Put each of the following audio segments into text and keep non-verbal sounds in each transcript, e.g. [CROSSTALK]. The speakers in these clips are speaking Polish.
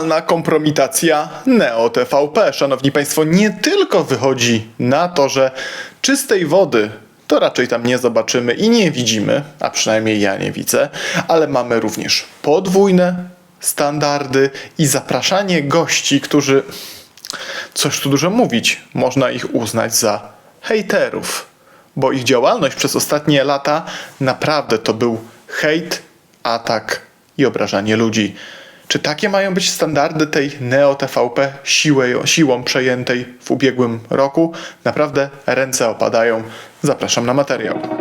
totalna kompromitacja Neo TVP. Szanowni Państwo, nie tylko wychodzi na to, że czystej wody to raczej tam nie zobaczymy i nie widzimy, a przynajmniej ja nie widzę, ale mamy również podwójne standardy i zapraszanie gości, którzy, coś tu dużo mówić, można ich uznać za hejterów, bo ich działalność przez ostatnie lata naprawdę to był hejt, atak i obrażanie ludzi. Czy takie mają być standardy tej Neo TVP siłą przejętej w ubiegłym roku? Naprawdę ręce opadają. Zapraszam na materiał.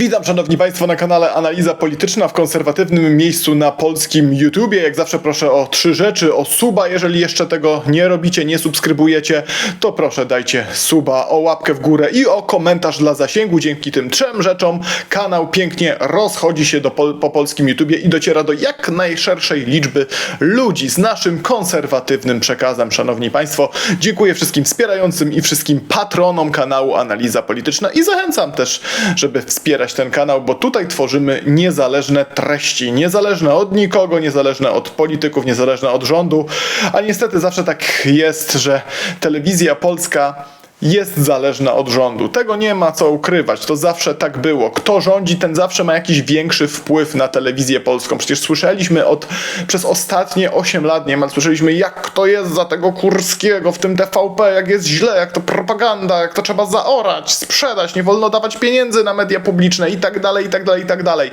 Witam szanowni państwo na kanale Analiza Polityczna w konserwatywnym miejscu na polskim YouTubie. Jak zawsze proszę o trzy rzeczy. O suba, jeżeli jeszcze tego nie robicie, nie subskrybujecie, to proszę dajcie suba, o łapkę w górę i o komentarz dla zasięgu. Dzięki tym trzem rzeczom kanał pięknie rozchodzi się do pol po polskim YouTubie i dociera do jak najszerszej liczby ludzi z naszym konserwatywnym przekazem. Szanowni państwo, dziękuję wszystkim wspierającym i wszystkim patronom kanału Analiza Polityczna i zachęcam też, żeby wspierać ten kanał, bo tutaj tworzymy niezależne treści, niezależne od nikogo, niezależne od polityków, niezależne od rządu, a niestety zawsze tak jest, że telewizja polska jest zależna od rządu. Tego nie ma co ukrywać. To zawsze tak było. Kto rządzi, ten zawsze ma jakiś większy wpływ na telewizję polską. Przecież słyszeliśmy od przez ostatnie 8 lat niemal słyszeliśmy, jak to jest za tego Kurskiego w tym TVP, jak jest źle, jak to propaganda, jak to trzeba zaorać, sprzedać, nie wolno dawać pieniędzy na media publiczne i tak dalej, i tak dalej, i tak dalej.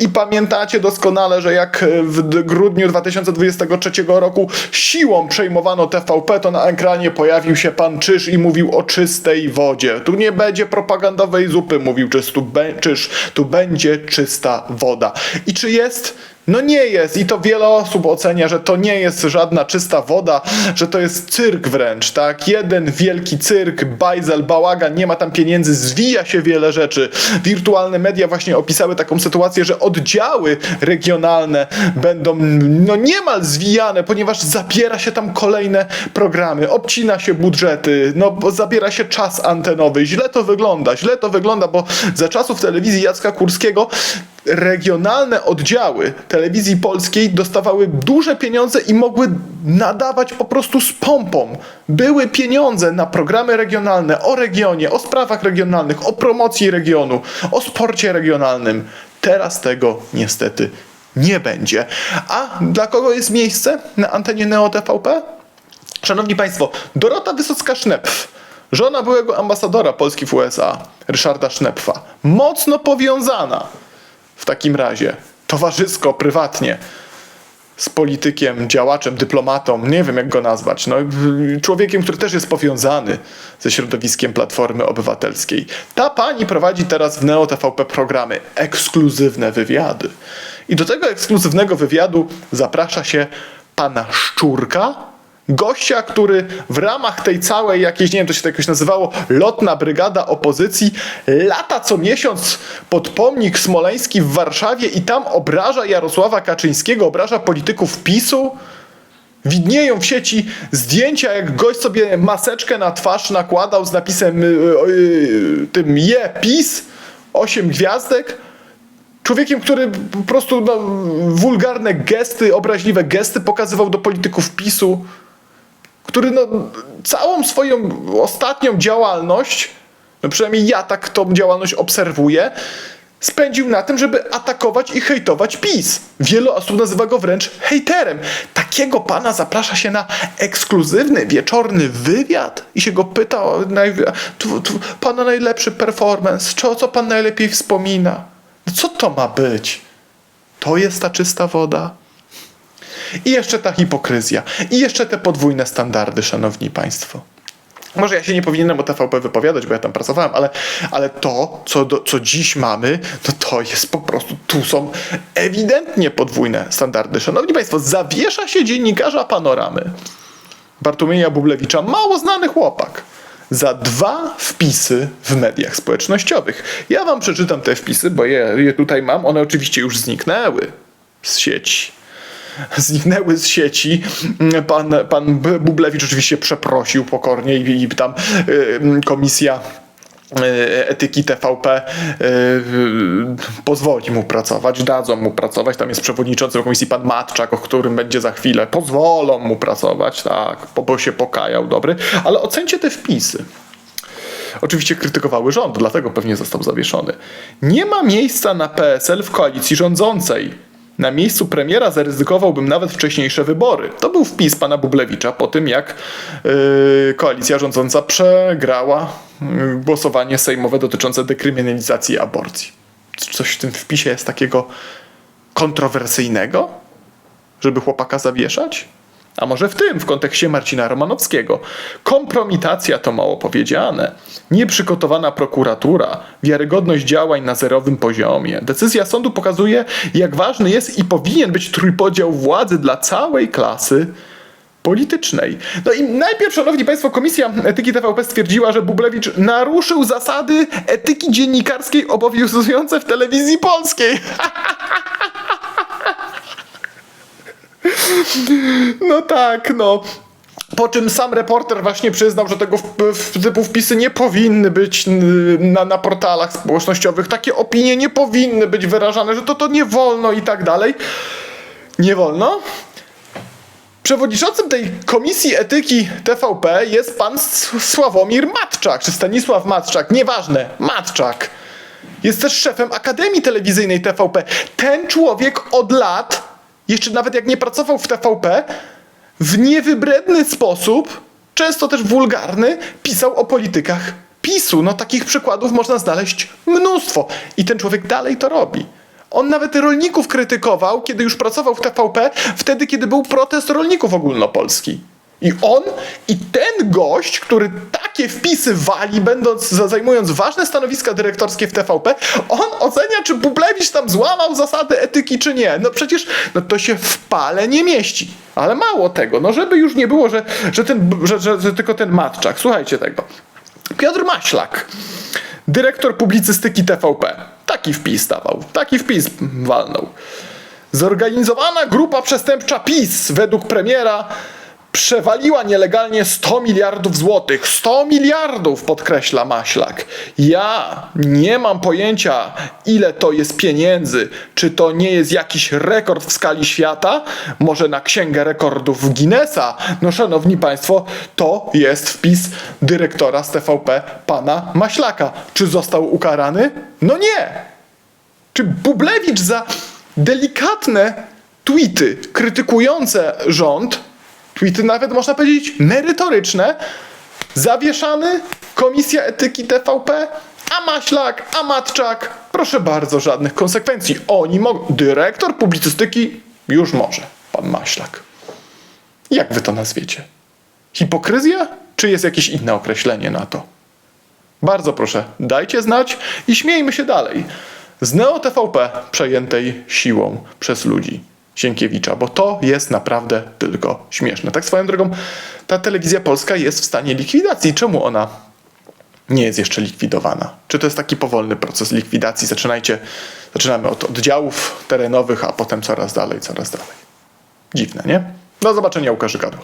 I pamiętacie doskonale, że jak w d- grudniu 2023 roku siłą przejmowano TVP, to na ekranie pojawił się pan Czyż i mówił o czystej wodzie. Tu nie będzie propagandowej zupy, mówił Czyż, tu, be, czyż, tu będzie czysta woda. I czy jest? No nie jest i to wiele osób ocenia, że to nie jest żadna czysta woda, że to jest cyrk wręcz, tak? Jeden wielki cyrk, bajzel, bałagan, nie ma tam pieniędzy, zwija się wiele rzeczy. Wirtualne media właśnie opisały taką sytuację, że oddziały regionalne będą no niemal zwijane, ponieważ zabiera się tam kolejne programy, obcina się budżety, no zabiera się czas antenowy. Źle to wygląda, źle to wygląda, bo za czasów telewizji Jacka Kurskiego regionalne oddziały telewizji polskiej dostawały duże pieniądze i mogły nadawać po prostu z pompą. Były pieniądze na programy regionalne o regionie, o sprawach regionalnych, o promocji regionu, o sporcie regionalnym. Teraz tego niestety nie będzie. A dla kogo jest miejsce na antenie Neo TVP? Szanowni Państwo, Dorota Wysocka-Sznepf, żona byłego ambasadora Polski w USA, Ryszarda Sznepfa, mocno powiązana w takim razie, towarzysko, prywatnie, z politykiem, działaczem, dyplomatą, nie wiem jak go nazwać, no, człowiekiem, który też jest powiązany ze środowiskiem Platformy Obywatelskiej. Ta pani prowadzi teraz w Neo TVP programy, ekskluzywne wywiady. I do tego ekskluzywnego wywiadu zaprasza się pana Szczurka, gościa, który w ramach tej całej jakiejś, nie wiem, to się to jakoś nazywało, lotna brygada opozycji, lata co miesiąc pod pomnik smoleński w Warszawie i tam obraża Jarosława Kaczyńskiego, obraża polityków PiSu. Widnieją w sieci zdjęcia, jak gość sobie maseczkę na twarz nakładał z napisem y, y, tym je PiS, 8 gwiazdek. Człowiekiem, który po prostu no, wulgarne gesty, obraźliwe gesty pokazywał do polityków PiSu który no, całą swoją ostatnią działalność, no przynajmniej ja tak tą działalność obserwuję, spędził na tym, żeby atakować i hejtować PiS. Wielu osób nazywa go wręcz hejterem. Takiego pana zaprasza się na ekskluzywny, wieczorny wywiad i się go pyta o naj... tu, tu, pana najlepszy performance, czy o co pan najlepiej wspomina. No co to ma być? To jest ta czysta woda? I jeszcze ta hipokryzja. I jeszcze te podwójne standardy, szanowni państwo. Może ja się nie powinienem o TVP wypowiadać, bo ja tam pracowałem, ale, ale to, co, do, co dziś mamy, no to jest po prostu, tu są ewidentnie podwójne standardy. Szanowni Państwo, zawiesza się dziennikarza panoramy Bartłomieja Bublewicza, mało znany chłopak, za dwa wpisy w mediach społecznościowych. Ja wam przeczytam te wpisy, bo je, je tutaj mam. One oczywiście już zniknęły z sieci zniknęły z sieci. Pan, pan Bublewicz oczywiście przeprosił pokornie i, i tam y, komisja e, etyki TVP e, pozwoli mu pracować, dadzą mu pracować. Tam jest przewodniczący komisji pan Matczak, o którym będzie za chwilę. Pozwolą mu pracować, tak, bo się pokajał, dobry. Ale ocencie te wpisy. Oczywiście krytykowały rząd, dlatego pewnie został zawieszony. Nie ma miejsca na PSL w koalicji rządzącej. Na miejscu premiera zaryzykowałbym nawet wcześniejsze wybory. To był wpis pana Bublewicza po tym, jak yy, koalicja rządząca przegrała yy, głosowanie sejmowe dotyczące dekryminalizacji aborcji. Coś w tym wpisie jest takiego kontrowersyjnego, żeby chłopaka zawieszać? A może w tym, w kontekście Marcina Romanowskiego. Kompromitacja to mało powiedziane. Nieprzygotowana prokuratura, wiarygodność działań na zerowym poziomie. Decyzja sądu pokazuje, jak ważny jest i powinien być trójpodział władzy dla całej klasy politycznej. No i najpierw, szanowni państwo, Komisja Etyki TVP stwierdziła, że Bublewicz naruszył zasady etyki dziennikarskiej obowiązujące w telewizji polskiej. [LAUGHS] No tak, no. Po czym sam reporter właśnie przyznał, że tego typu wpisy nie powinny być n- na, na portalach społecznościowych. Takie opinie nie powinny być wyrażane, że to to nie wolno i tak dalej. Nie wolno? Przewodniczącym tej komisji etyki TVP jest pan Sławomir Matczak, czy Stanisław Matczak, nieważne, Matczak. Jest też szefem Akademii Telewizyjnej TVP. Ten człowiek od lat, jeszcze nawet jak nie pracował w TVP, w niewybredny sposób, często też wulgarny, pisał o politykach PiSu. No takich przykładów można znaleźć mnóstwo. I ten człowiek dalej to robi. On nawet rolników krytykował, kiedy już pracował w TVP, wtedy, kiedy był protest rolników ogólnopolski. I on i ten gość, który takie wpisy wali, będąc, za- zajmując ważne stanowiska dyrektorskie w TVP, on ocenia, czy Bublewicz tam złamał zasady etyki, czy nie. No przecież no to się w pale nie mieści. Ale mało tego, no żeby już nie było, że, że, ten, że, że, że tylko ten matczak. Słuchajcie tego. Piotr Maślak, dyrektor publicystyki TVP. Taki wpis dawał, taki wpis walnął. Zorganizowana grupa przestępcza PiS według premiera przewaliła nielegalnie 100 miliardów złotych. 100 miliardów, podkreśla Maślak. Ja nie mam pojęcia, ile to jest pieniędzy. Czy to nie jest jakiś rekord w skali świata? Może na księgę rekordów Guinnessa? No, szanowni państwo, to jest wpis dyrektora z TVP, pana Maślaka. Czy został ukarany? No nie. Czy Bublewicz za delikatne tweety krytykujące rząd, tweety nawet można powiedzieć merytoryczne, zawieszany Komisja Etyki TVP, a Maślak, a Matczak, proszę bardzo, żadnych konsekwencji. Oni mogą, dyrektor publicystyki już może, pan Maślak. Jak wy to nazwiecie? Hipokryzja? Czy jest jakieś inne określenie na to? Bardzo proszę, dajcie znać i śmiejmy się dalej. Z Neo TVP przejętej siłą przez ludzi Sienkiewicza, bo to jest naprawdę tylko śmieszne. Tak swoją drogą, ta telewizja polska jest w stanie likwidacji. Czemu ona nie jest jeszcze likwidowana? Czy to jest taki powolny proces likwidacji? Zaczynajcie, zaczynamy od oddziałów terenowych, a potem coraz dalej, coraz dalej. Dziwne, nie? Do zobaczenia u Karzykadła.